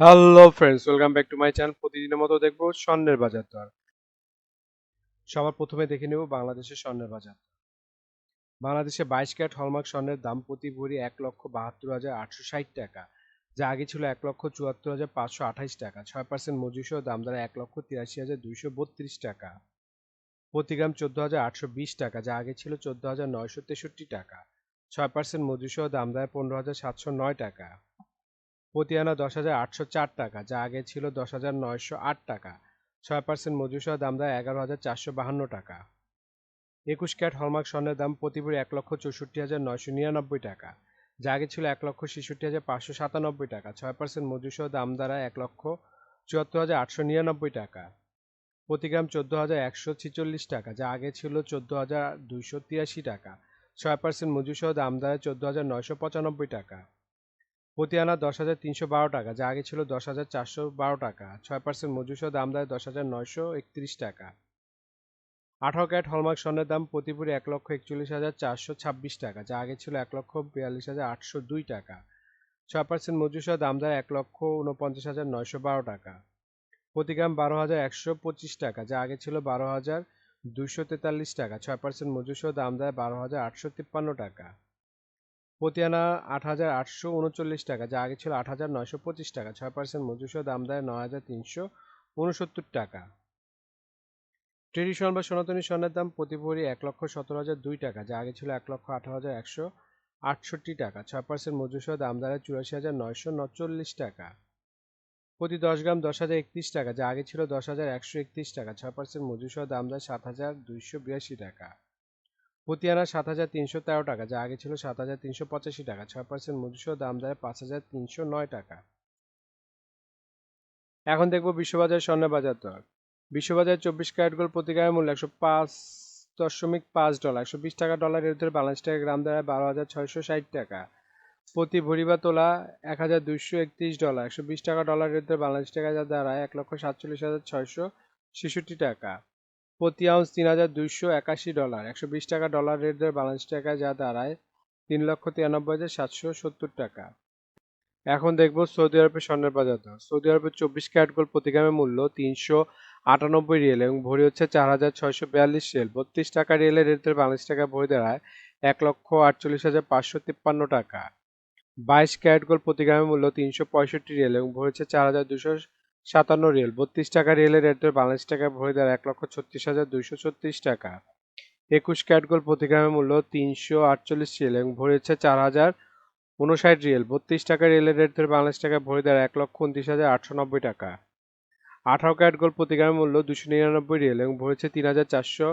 Hello friends welcome back to my channel প্রতিদিনের মতো দেখব স্বর্ণের বাজার দর। সবার প্রথমে দেখে নেব বাংলাদেশের স্বর্ণের বাজার। বাংলাদেশে বাইশ ক্যারেট হলমার্ক স্বর্ণের দাম প্রতি ভরি এক লক্ষ বাহাত্তর হাজার আটশো ষাট টাকা। যা আগে ছিল এক লক্ষ চুয়াত্তর হাজার পাঁচশো আঠাইশ টাকা। ছয় পার্সেন্ট মজুরিসহ দাম দ্বারা এক লক্ষ তিরাশি হাজার দুইশো বত্রিশ টাকা। প্রতি গ্রাম চোদ্দ হাজার আটশো বিশ টাকা, যা আগে ছিল চোদ্দ হাজার নয়শো তেষট্টি টাকা। ছয় পার্সেন্ট মজুরিসহ দাম দ্বারা পনেরো হাজার সাতশো নয় টাকা। প্রতি আনা দশ হাজার আটশো চার টাকা, যা আগে ছিল দশ হাজার নয়শো আট টাকা। ছয় পার্সেন্ট মজুরিসহ দাম দেয় এগারো হাজার চারশো বাহান্ন টাকা। একুশ ক্যারেট হলমার্ক স্বর্ণের দাম প্রতি ভরি এক লক্ষ চৌষট্টি হাজার নয়শো নিরানব্বই টাকা, যা আগে ছিল এক লক্ষ ছেষট্টি হাজার পাঁচশো সাতানব্বই টাকা। ছয় পার্সেন্ট মজুরিসহ দাম দাঁড়ায় এক লক্ষ চুয়াত্তর হাজার আটশো নিরানব্বই টাকা। প্রতি গ্রাম চোদ্দ হাজার একশো ছিচল্লিশ টাকা, যা আগে ছিল চোদ্দ হাজার দুইশো তিরাশি টাকা। ছয় পার্সেন্ট মজুরিসহ দাম দাঁড়ায় চোদ্দ হাজার নয়শো পঁচানব্বই টাকা। প্রতি আনা দশ হাজার তিনশো বারো টাকা, যা আগে ছিল দশ হাজার চারশো বারো টাকা। ছয় পার্সেন্ট মজুরিসহ দাম দেয় দশ হাজার নয়শো একত্রিশ টাকা। আঠারো ক্যারেট হলমার্ক স্বর্ণের দাম প্রতি ভরি এক লক্ষ একচল্লিশ হাজার চারশো ছাব্বিশ টাকা, যা আগে ছিল এক লক্ষ বিয়াল্লিশ হাজার আটশো দুই টাকা। ছয় পার্সেন্ট মজুরিসহ দাম দেয় এক লক্ষ উনপঞ্চাশ হাজার নয়শো বারো টাকা। প্রতি গ্রাম বারো হাজার একশো পঁচিশ টাকা, যা আগে ছিল বারো হাজার দুইশো তেতাল্লিশ টাকা। ছয় পার্সেন্ট মজুরিসহ দাম দেয় বারো হাজার আটশো তিপ্পান্ন টাকা। প্রতি আনা আট হাজার আটশো উনচল্লিশ টাকা, যা আগে ছিল আট হাজার নয়শো পঁচিশ টাকা, ছয় পার্সেন্ট মজুরিসহ দাম দেয় নয় হাজার তিনশো উনসত্তর টাকা। ট্রেডিশনাল বা সনাতনী স্বর্ণের দাম প্রতি ভরি এক লক্ষ সতেরো হাজার দুই টাকা, যা আগে ছিল এক লক্ষ আঠারো হাজার একশো আটষট্টি টাকা, ছয় পার্সেন্ট মজুরিসহ দাম দাঁড়ায় চুরাশি হাজার নয়শো নচল্লিশ টাকা। প্রতি দশ গ্রাম দশ হাজার একত্রিশ টাকা, যা আগে ছিল দশ হাজার একশো একত্রিশ টাকা, ছয় পার্সেন্ট মজুরিসহ দাম দেয় সাত হাজার দুইশো বিরাশি টাকা। প্রতি আনা সাত হাজার তিনশো তেরো টাকা, যা আগে ছিল সাত হাজার তিনশো পঁচাশি টাকা, ছয় পার্সেন্ট মজুরিসহ দাম দেয় পাঁচ হাজার তিনশো নয় টাকা। এখন দেখব বিশ্ববাজার স্বর্ণের বাজার দর। বিশ্ববাজার চব্বিশ ক্যারেট গোল্ড প্রতি গ্রামের মূল্য একশো পাঁচ দশমিক পাঁচ ডলার, একশো বিশ টাকা ডলারের ভিতরে বাংলাদেশ টাকা গ্রাম দাঁড়ায় বারো হাজার ছয়শো ষাট টাকা। প্রতি ভরি বা তোলা এক হাজার দুইশো একত্রিশ ডলার, একশো বিশ টাকা ডলারের ভিতরে বাংলাদেশ টাকা যা দাঁড়ায় এক লক্ষ সাতচল্লিশ হাজার ছয়শো ছেষট্টি টাকা। প্রতি আউন্স তিন হাজার দুইশো একাশি ডলার। একশো বিশ টাকা ডলার রেট দর বাংলাদেশ টাকায় যা দাঁড়ায় তিন লক্ষ তিরানব্বই হাজার সাতশো সত্তর টাকা। এখন দেখব সৌদি আরবের স্বর্ণের বাজার দর। সৌদি আরবের চব্বিশ ক্যারেট গোল্ড প্রতি গ্রামের মূল্য তিনশো আটানব্বই রিয়েল এবং ভরি হচ্ছে চার হাজার ছয়শো বিয়াল্লিশ রিয়েল। বত্রিশ টাকা রিয়েলের রেট দর বাংলাদেশ টাকা ভরি দাঁড়ায় এক লক্ষ আটচল্লিশ হাজার পাঁচশো তিপ্পান্ন টাকা। বাইশ ক্যারেট গোল্ড প্রতি গ্রামের মূল্য তিনশো পঁয়ষট্টি রিয়েল এবং ভরি হচ্ছে চার হাজার দুশো সাতান্ন রিয়েল, বত্রিশ টাকা রিয়েলের রেট বাংলাদেশ টাকা ভরি দাঁড়ায় এক লক্ষ ছত্রিশ হাজার দুইশো ছত্রিশ টাকা। একুশ ক্যারেট গোল্ড প্রতি গ্রামের মূল্য তিনশো আটচল্লিশ রিয়েল এবং ভরি হচ্ছে চার হাজার উনষাট রিয়েল, বত্রিশ টাকা রিয়েলের রেট ধরে বাংলাদেশ টাকা ভরি দাঁড়ায় এক লক্ষ উনত্রিশ হাজার আটশো নব্বই টাকা। আঠারো ক্যারেট গোল্ড প্রতি গ্রামের মূল্য দুশো নিরানব্বই রিয়েল এবং ভরেছে তিন হাজার চারশো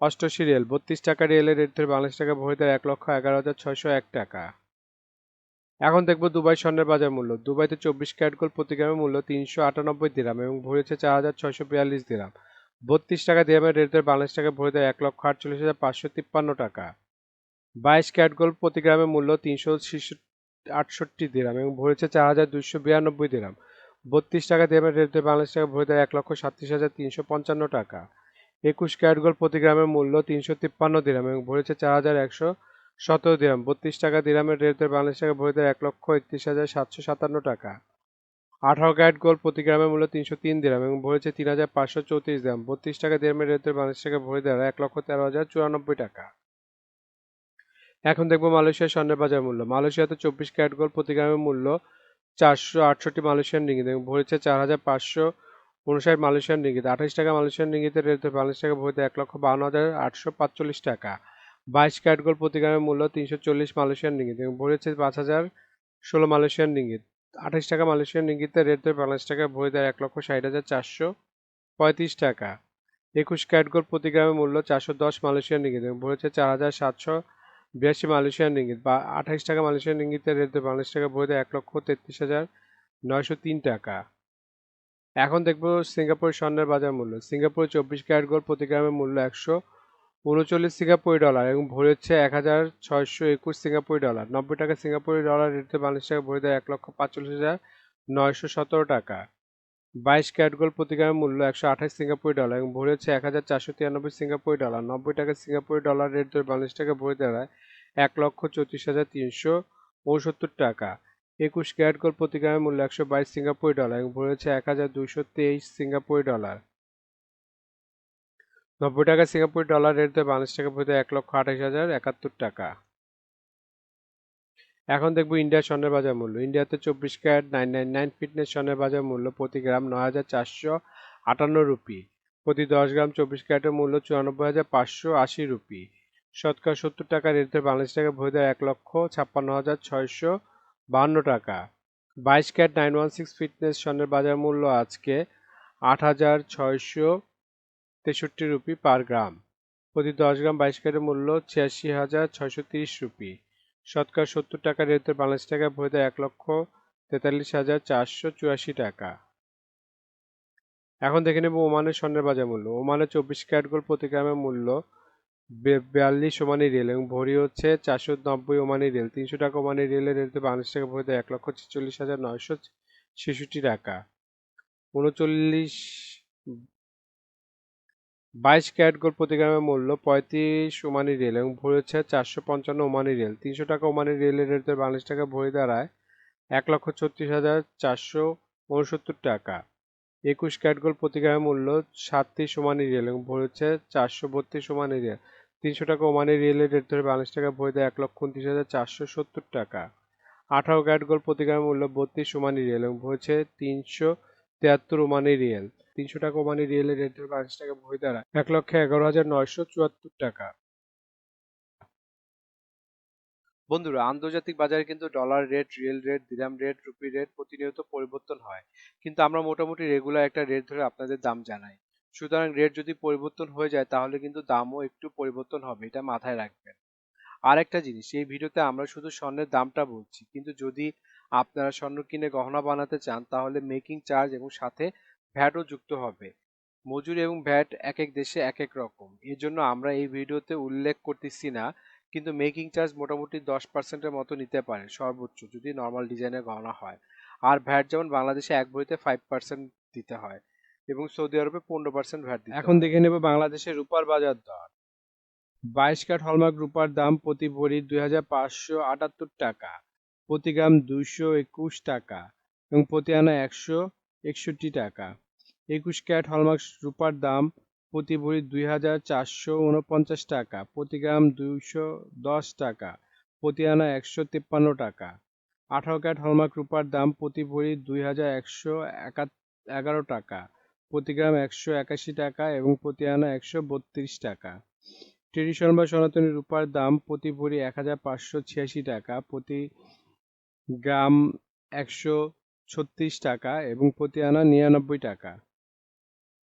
অষ্টআশি রিয়েল, বত্রিশ টাকা রিয়েলের রেট ধরে বাংলাদেশ টাকা ভরি দাঁড়ায় এক লক্ষ এগারো হাজার ছয়শো এক টাকা। এখন দেখব দুবাই স্বর্ণের বাজার মূল্য। দুবাইতে চব্বিশ ক্যারেট গোল্ড প্রতি গ্রামের মূল্য তিনশো আটানব্বই দিরাম এবং ভরেছে চার হাজার ছয়শো বিয়াল্লিশ দিরাম। বত্রিশ টাকা দিরামের রেট বাংলাদেশ টাকা ভরে দেয় এক লক্ষ আটচল্লিশ হাজার পাঁচশো তিপ্পান্ন টাকা। বাইশ ক্যারেট গোল্ড প্রতি গ্রামের মূল্য তিনশো আটষট্টি দিরাম এবং ভরেছে চার হাজার দুশো বিরানব্বই দিরাম। বত্রিশ টাকা দিরামের রেট বাংলাদেশ টাকা ভরে দেয় এক লক্ষ সাতত্রিশ হাজার তিনশো পঞ্চান্ন টাকা। একুশ ক্যারেট গোল্ড প্রতি গ্রামের মূল্য তিনশো তিপ্পান্ন দিরাম এবং ভরেছে চার হাজার একশো সতেরো দিরাম, বত্রিশ টাকা দিরামের রেট বাংলাদেশ টাকা ভরে দেয় এক লক্ষ একত্রিশ হাজার সাতশো সাতান্ন টাকা। আঠারো ক্যারেট গোল্ড প্রতি গ্রামের মূল্য তিনশো তিন দিরাম এবং ভরেছে তিন হাজার পাঁচশো চৌত্রিশ দিরাম। বত্রিশ টাকা দিরামের রেট বাংলাদেশ টাকা ভরে দেয় এক লক্ষ তেরো হাজার চুরানব্বই টাকা। এখন দেখব মালয়েশিয়ার স্বর্ণের বাজার মূল্য। মালয়েশিয়াতে চব্বিশ ক্যারেট গোল্ড প্রতি গ্রামের মূল্য চারশো আটষট্টি মালয়েশিয়ান রিঙ্গিত এবং ভরেছে চার হাজার পাঁচশো উনষাট মালয়েশিয়ান রিঙ্গিত। আঠাশ টাকা মালয়েশিয়ান রিঙ্গিতের রেট বাংলাদেশ টাকা ভরিতে এক লক্ষ বাউন্ন হাজার আটশো পাঁচচল্লিশ টাকা। বাইশ ক্যারেট গোল্ড প্রতি গ্রামের মূল্য তিনশো চল্লিশ মালয়েশিয়ান রিঙ্গিত এবং ভরেছে পাঁচ হাজার ষোলো মালয়েশিয়ান রিঙ্গিত। আঠাশ টাকা মালয়েশিয়ান রিঙ্গিতের রেট ধরে বাংলাদেশ টাকা ভরে দেয় এক লক্ষ ষাট হাজার চারশো পঁয়ত্রিশ টাকা। একুশ ক্যারেট গোল্ড প্রতি গ্রামের মূল্য চারশো দশ মালয়েশিয়ান রিঙ্গিত এবং ভরেছে চার হাজার সাতশো বিরাশি মালয়েশিয়ান রিঙ্গিত। বা আঠাইশ টাকা মালয়েশিয়ান রিঙ্গিতের রেট ধরে বাংলাদেশ টাকা ভরে দেয় এক লক্ষ তেত্রিশ হাজার নয়শো তিন টাকা। এখন দেখব সিঙ্গাপুর স্বর্ণের বাজার মূল্য। সিঙ্গাপুর চব্বিশ ক্যারেট গোল্ড প্রতি গ্রামের মূল্য একশো উনচল্লিশ সিঙ্গাপুরি ডলার এবং ভরে হচ্ছে এক হাজার ছয়শো একুশ সিঙ্গাপুরি ডলার। নব্বই টাকা সিঙ্গাপুরি ডলার রেটে বাংলাদেশ টাকা ভরে দেয় এক লক্ষ পাঁচচল্লিশ হাজার নয়শো সতেরো টাকা। বাইশ ক্যারেট গোল্ড প্রতি মূল্য একশো আঠাশ সিঙ্গাপুরি ডলার এবং ভরে হচ্ছে এক হাজার চারশো তিরানব্বই সিঙ্গাপুরি ডলার। নব্বই টাকা সিঙ্গাপুরি ডলার রেট ধরে বাংলাদেশ টাকা ভরে দাঁড়ায় এক লক্ষ চৌত্রিশ হাজার তিনশো উনসত্তর টাকা। একুশ ক্যারেট গোল্ড প্রতি মূল্য একশো বাইশ সিঙ্গাপুরি ডলার এবং ভরি হচ্ছে এক হাজার দুইশো তেইশ সিঙ্গাপুরি ডলার। নব্বই টাকা সিঙ্গাপুরি ডলার রেট বাংলাদেশ টাকা ভরিতে এক লক্ষ আঠাশ হাজার একাত্তর টাকা। এখন দেখব ইন্ডিয়ার স্বর্ণের বাজার মূল্য। ইন্ডিয়াতে চব্বিশ carat nine nine nine fitness স্বর্ণের বাজার মূল্য প্রতি গ্রাম নয় হাজার চারশো আটান্ন রুপি। প্রতি দশ গ্রাম চব্বিশ ক্যারেটের মূল্য চুরানব্বই হাজার পাঁচশো আশি রুপি। শতকরা সত্তর টাকা রেটে বাংলাদেশ টাকা ভরে এক লক্ষ ছাপ্পান্ন হাজার ছয়শো বাহান্ন টাকা। বাইশ carat nine one six fitness স্বর্ণের বাজার মূল্য আজকে আট হাজার ছয়শো তেষট্টি রুপি পার গ্রাম। প্রতি দশ গ্রাম বাইশ ক্যারেটের মূল্য ছিয়াশি হাজার ছয়শো তিরিশ রুপি। শতকরা সত্তর টাকা রেটে বাংলাদেশ টাকা ভরে দেয় এক লক্ষ তেতাল্লিশ হাজার চারশো চুরাশি টাকা। এখন দেখে নেব ওমানের স্বর্ণের বাজার মূল্য। ওমানের চব্বিশ ক্যারেট গোল্ড প্রতি গ্রামের মূল্য বিয়াল্লিশ ওমানি রেল এবং ভরি হচ্ছে চারশো নব্বই ওমানি রেল তিনশো টাকা ওমানি রেলের রেলতে বাংলাদেশ টাকা ভরি দেয় এক লক্ষ ছেচল্লিশ হাজার নয়শো ছেষট্টি টাকা। উনচল্লিশ বাইশ ক্যারেট গোল্ড প্রতি গ্রামের মূল্য পঁয়ত্রিশ ওমানি রেল এবং ভরি হচ্ছে চারশো পঞ্চান্ন ওমানি রেল তিনশো টাকা ওমানি রেলের রেলতে বাংলাদেশ টাকা ভরি দাঁড়ায় এক লক্ষ ছত্রিশ হাজার চারশো উনসত্তর টাকা। একুশ ক্যারেট গোল্ড প্রতি গ্রামের মূল্য সাতত্রিশ ওমানি রিয়েল এবং ভরি হচ্ছে চারশো বত্রিশ ওমানি রিয়েল। তিনশো টাকা ওমানি রিয়েলের রেট ধরে বাংলাদেশ টাকা ভরি দেয় এক লক্ষ উনত্রিশ হাজার চারশো সত্তর টাকা। আঠারো ক্যারেট গোল্ড প্রতি গ্রামের মূল্য বত্রিশ ওমানি রিয়েল এবং ভরছে তিনশো তিয়াত্তর ওমানি রিয়েল। তিনশো টাকা ওমানি রিয়েলের রেট ধরে বাংলাদেশ টাকা ভরি দাঁড়ায় এক লক্ষ এগারো হাজার নয়শো চুয়াত্তর টাকা। বন্ধুরা, আন্তর্জাতিক বাজারে কিন্তু dollar rate riyal rate dirham rate rupee rate প্রতিনিয়ত পরিবর্তন হয়। কিন্তু আমরা মোটামুটি রেগুলার একটা রেট ধরে আপনাদের দাম জানাই। সুতরাং রেট যদি পরিবর্তন হয়ে যায়, তাহলে কিন্তু দামও একটু পরিবর্তন হবে, এটা মাথায় রাখবেন। আর একটা জিনিস, এই ভিডিওতে আমরা শুধু স্বর্ণের দামটা বলছি। কিন্তু যদি আপনারা স্বর্ণ কিনে গহনা বানাতে চান, তাহলে মেকিং চার্জ এবং সাথে ভ্যাটও যুক্ত হবে। মজুরি এবং ভ্যাট এক এক দেশে এক এক রকম। এর জন্য আমরা এই ভিডিওতে উল্লেখ করতেছি না কিন্তু মেকিং চার্জ মোটামুটি দশ পার্সেন্টের মতো নিতে পারে সর্বোচ্চ যদি নর্মাল ডিজাইনের গহনা হয়। আর ভ্যাট যেমন বাংলাদেশে এক ভরিতে ফাইভ পার্সেন্ট দিতে হয় এবং সৌদি আরবে পনেরো পার্সেন্ট ভ্যাট দিতে এখন দেখে নেব বাংলাদেশের রূপার বাজার দর। বাইশ কাঠ হলমার্ক রূপার দাম প্রতি ভরি দুই হাজার পাঁচশো আটাত্তর টাকা প্রতি গ্রাম দুইশো একুশ টাকা এবং প্রতি আনা একশো একষট্টি টাকা। একুশ ক্যারেট হলমার্ক রূপার দাম প্রতি ভরি দুই হাজার চারশো উনপঞ্চাশ টাকা, প্রতি গ্রাম দুইশো দশ টাকা, প্রতি আনা একশো তিপ্পান্ন টাকা। আঠারো ক্যারেট হলমার্ক রূপার দাম প্রতি ভরি দুই হাজার একশো এগারো টাকা, প্রতি গ্রাম একশো একাশি টাকা এবং প্রতি আনা একশো বত্রিশ টাকা। ট্রেডিশন বা সনাতনী রূপার দাম প্রতি ভরি এক হাজার পাঁচশো ছিয়াশি টাকা, প্রতি গ্রাম একশো ছত্রিশ টাকা এবং প্রতি আনা নিরানব্বই টাকা।